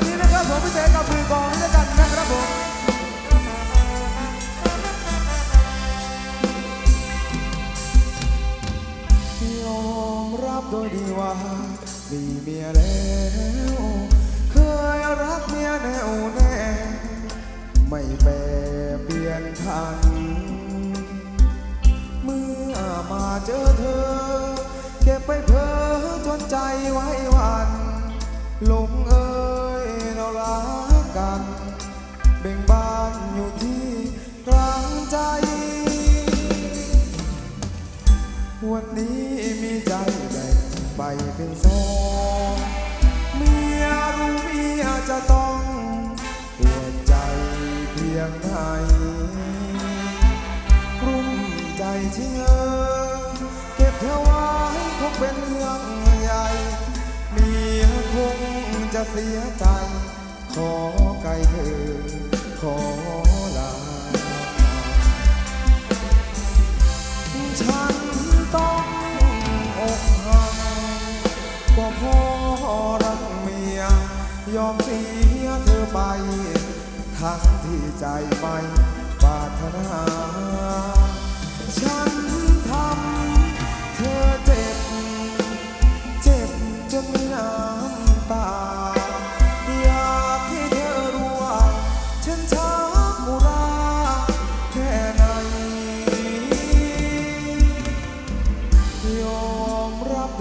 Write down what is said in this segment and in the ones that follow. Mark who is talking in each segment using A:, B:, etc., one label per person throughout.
A: นนี้นะครับผมพี่เจกับมือกองด้วยกันนะครับผมยอมรับโดยดีว่ามีเมียแล้วเคยรักเมียแน่วแน่ไม่แปรเปลี่ยนทัน เมื่อมาเจอเธอ เก็บไปเพ้อจนใจไว้วันหลงเอ่ยเรารักกัน เบ่งบานอยู่ที่กลางใจ วันนี้มีใจแบ่งไปเป็นสองเมียรู้เมียจะต้องปวดใจเพียงไหนกลุ้มใจชิงเออเก็บเธอไว้คงเป็นเรื่องใหญ่เมียคงจะเสียใจ ขอไกลเธอ ขอลา ฉันต้องอกหักก็พราะรักเมีย ยอมเสียเธอไป ทั้งที่ใจไม่ปรารถนา ฉัน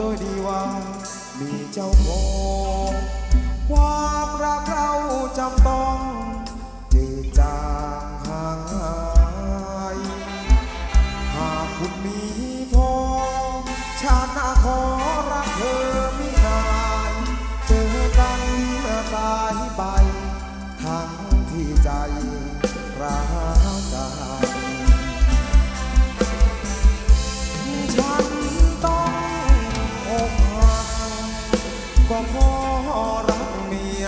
A: ดยดีว่า มีเจ้าของความรักเราจำต้องจืดจางหางหายหากคุณมีพอชาติหน้าขอ ก็เพราะรักเมีย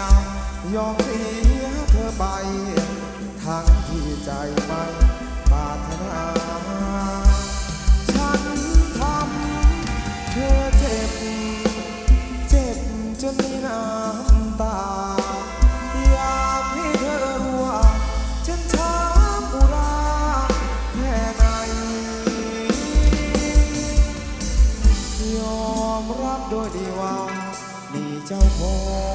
A: ยอมเสียเธอไปทั้งที่ใจไม่ปรารถนาฉันทำเธอเจ็บ เจ็บจนมีน้ำตา อยากให้เธอรู้ว่าฉันช้ำอุราแค่ไหนยอมรับโดยเดียว เจ้าของ